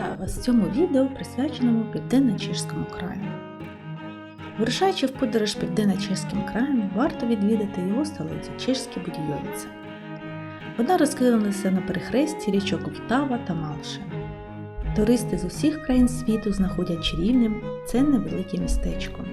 Вітаю вас в цьому відео, присвяченому Південно-Чешському краю. Вирушаючи в подорож Південно-Чеським краєм, варто відвідати його столицю Чешські Будійовице. Вона розкинулася на перехресті річок Втава та Малша. Туристи з усіх країн світу знаходять чарівним це невелике містечко.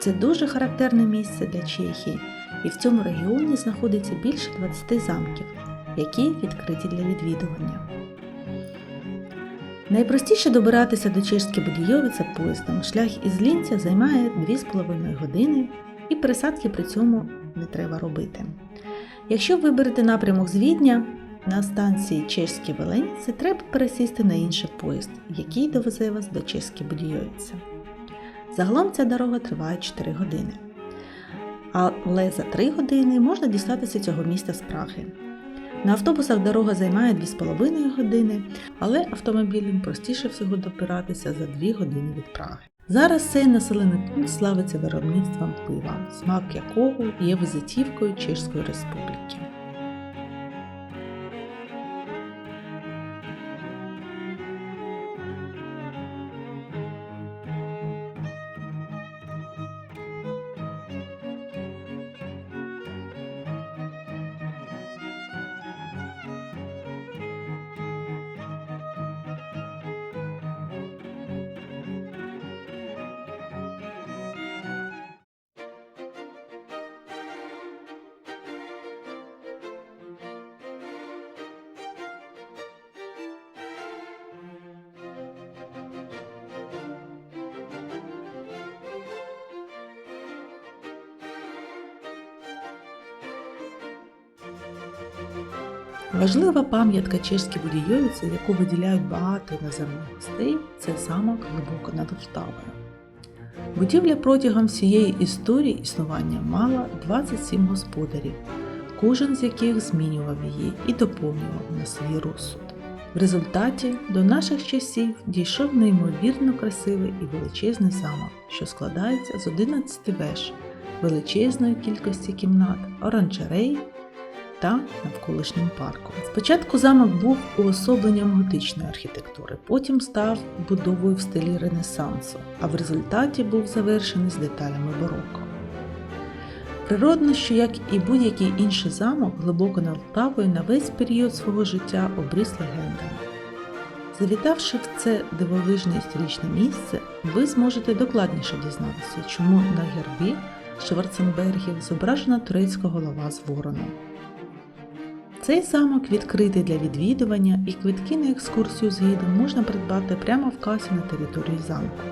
Це дуже характерне місце для Чехії, і в цьому регіоні знаходиться більше 20 замків, які відкриті для відвідування. Найпростіше добиратися до Чешської Будійовиці поїздом. Шлях із Лінця займає 2,5 години і пересадки при цьому не треба робити. Якщо виберете напрямок з Відня на станції Чешські Веленіці, треба пересісти на інший поїзд, який довезе вас до Чешської Будійовиці. Загалом ця дорога триває 4 години. Але за 3 години можна дістатися цього міста з Праги. На автобусах дорога займає 2,5 години, але автомобілем простіше всього допиратися за 2 години від Праги. Зараз цей населений пункт славиться виробництвом пива, смак якого є визитівкою Чешської Республіки. Важлива пам'ятка чешській будійовиці, яку виділяють багато іноземних гостей, це замок глибоко над Втавою. Будівля протягом всієї історії існування мала 27 господарів, кожен з яких змінював її і доповнював на свій розсуд. В результаті до наших часів дійшов неймовірно красивий і величезний замок, що складається з 11 веж, величезної кількості кімнат, оранжерей та навколишнім парком. Спочатку замок був уособленням готичної архітектури, потім став будовою в стилі Ренесансу, а в результаті був завершений з деталями бароко. Природно, що як і будь-який інший замок, глибоко над Полтавою на весь період свого життя обріс легендами. Завітавши в це дивовижне історичне місце, ви зможете докладніше дізнатися, чому на гербі Шварценбергів зображена турецька голова з вороном. Цей замок відкритий для відвідування і квитки на екскурсію з гідом можна придбати прямо в касі на території замку.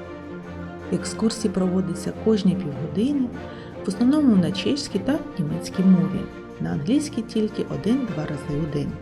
Екскурсії проводяться кожні півгодини, в основному на чеській та німецькій мові, на англійській тільки один-два рази у день.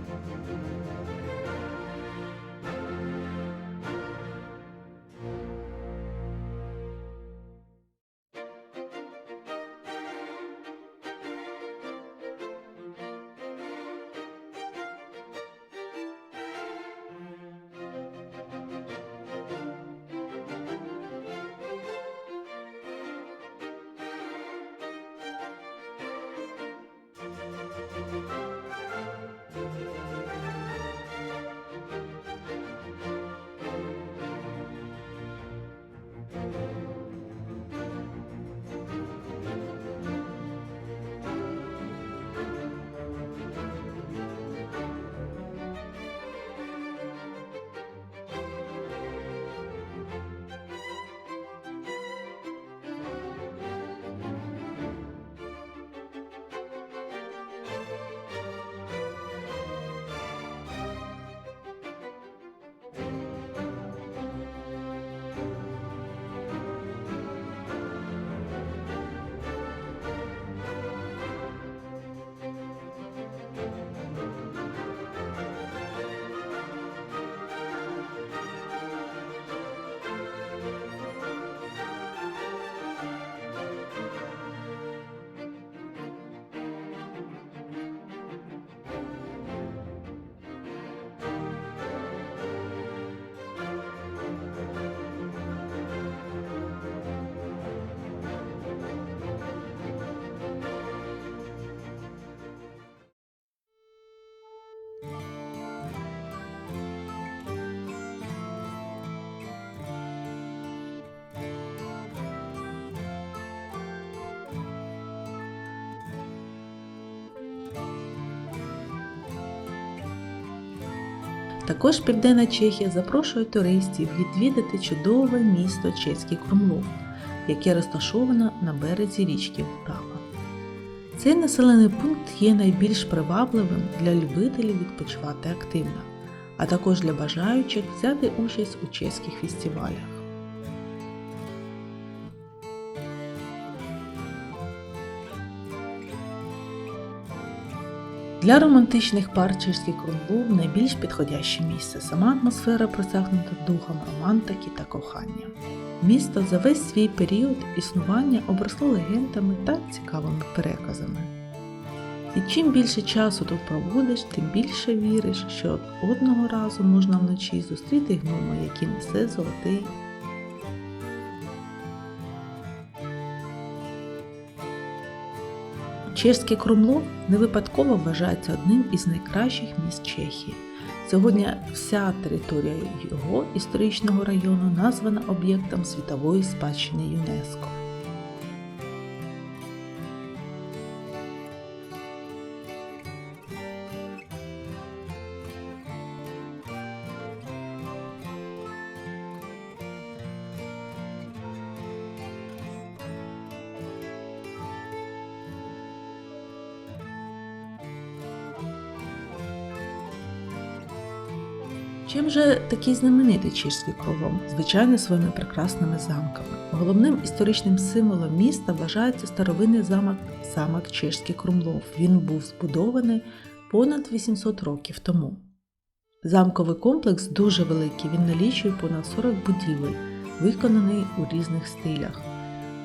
Також Південна Чехія запрошує туристів відвідати чудове місто Чеський Крумлов, яке розташовано на березі річки Втава. Цей населений пункт є найбільш привабливим для любителів відпочивати активно, а також для бажаючих взяти участь у чеських фестивалях. Для романтичних пар Чеський Крумлов найбільш підходяще місце. Сама атмосфера просягнута духом романтики та кохання. Місто за весь свій період існування обросло легендами та цікавими переказами. І чим більше часу тут проводиш, тим більше віриш, що одного разу можна вночі зустріти гнома, який несе золотий Чеський Крумлов не випадково вважається одним із найкращих міст Чехії. Сьогодні вся територія його історичного району названа об'єктом світової спадщини ЮНЕСКО. Чим же такий знаменитий чешський Крумлов? Звичайно, своїми прекрасними замками. Головним історичним символом міста вважається старовинний замок замок Чешський Крумлов. Він був збудований понад 800 років тому. Замковий комплекс дуже великий, він налічує понад 40 будівель, виконаний у різних стилях.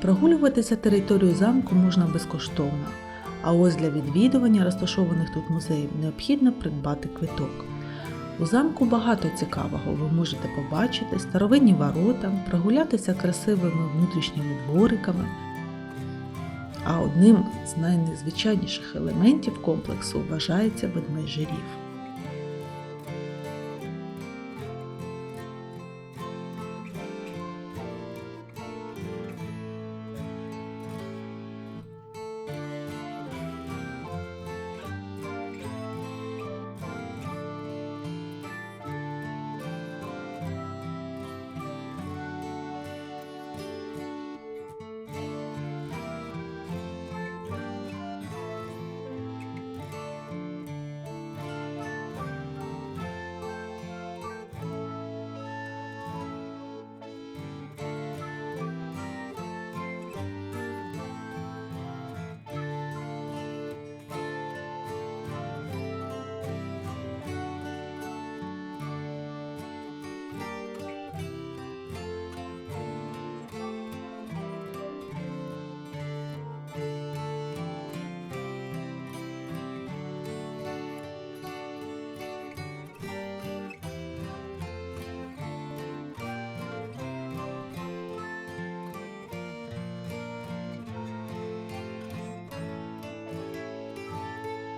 Прогулюватися територію замку можна безкоштовно, а ось для відвідування розташованих тут музеїв необхідно придбати квиток. У замку багато цікавого. Ви можете побачити старовинні ворота, прогулятися красивими внутрішніми двориками. А одним з найнезвичайніших елементів комплексу вважається ведмежий рів.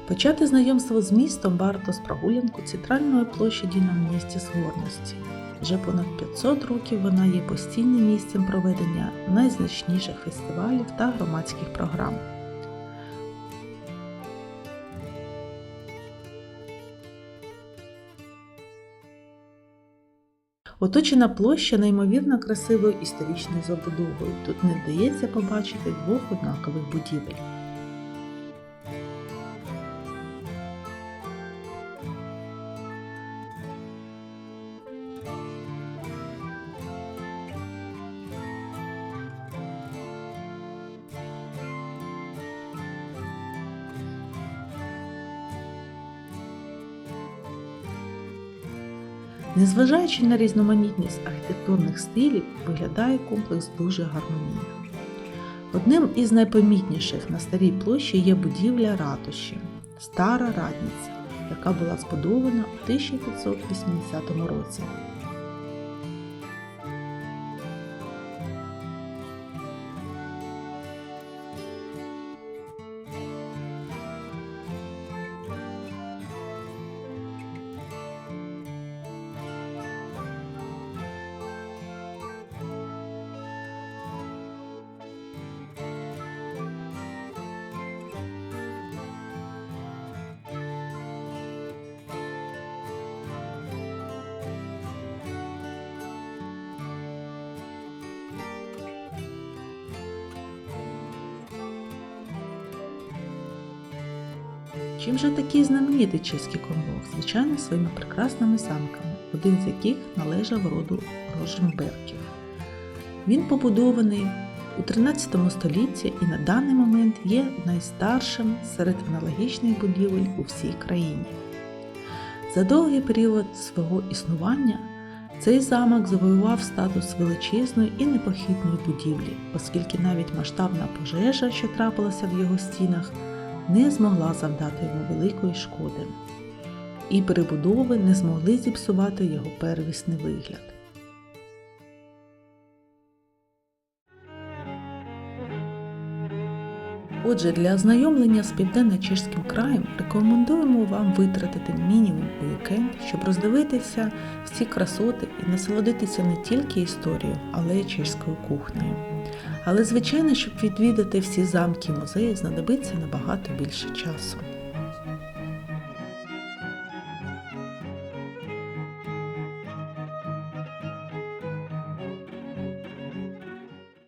Почати знайомство з містом варто з прогулянку центральної площаді на місці Згорності. Вже понад 500 років вона є постійним місцем проведення найзначніших фестивалів та громадських програм. Оточена площа неймовірно красивою історичною забудовою. Тут не вдається побачити двох однакових будівель. Незважаючи на різноманітність архітектурних стилів, виглядає комплекс дуже гармонійно. Одним із найпомітніших на старій площі є будівля ратуші Стара Радниця, яка була збудована у 1580 році. Чим же такий знаменитий чеський комбок? Звичайно, своїми прекрасними замками, один з яких належав роду Роженбергів. Він побудований у 13 столітті і на даний момент є найстаршим серед аналогічних будівель у всій країні. За довгий період свого існування цей замок завоював статус величезної і непохитної будівлі, оскільки навіть масштабна пожежа, що трапилася в його стінах, не змогла завдати йому великої шкоди, і перебудови не змогли зіпсувати його первісний вигляд. Отже, для ознайомлення з південно-чеським краєм рекомендуємо вам витратити мінімум уікенд, щоб роздивитися всі красоти і насолодитися не тільки історією, але й чеською кухнею. Але, звичайно, щоб відвідати всі замки музеї, знадобиться набагато більше часу.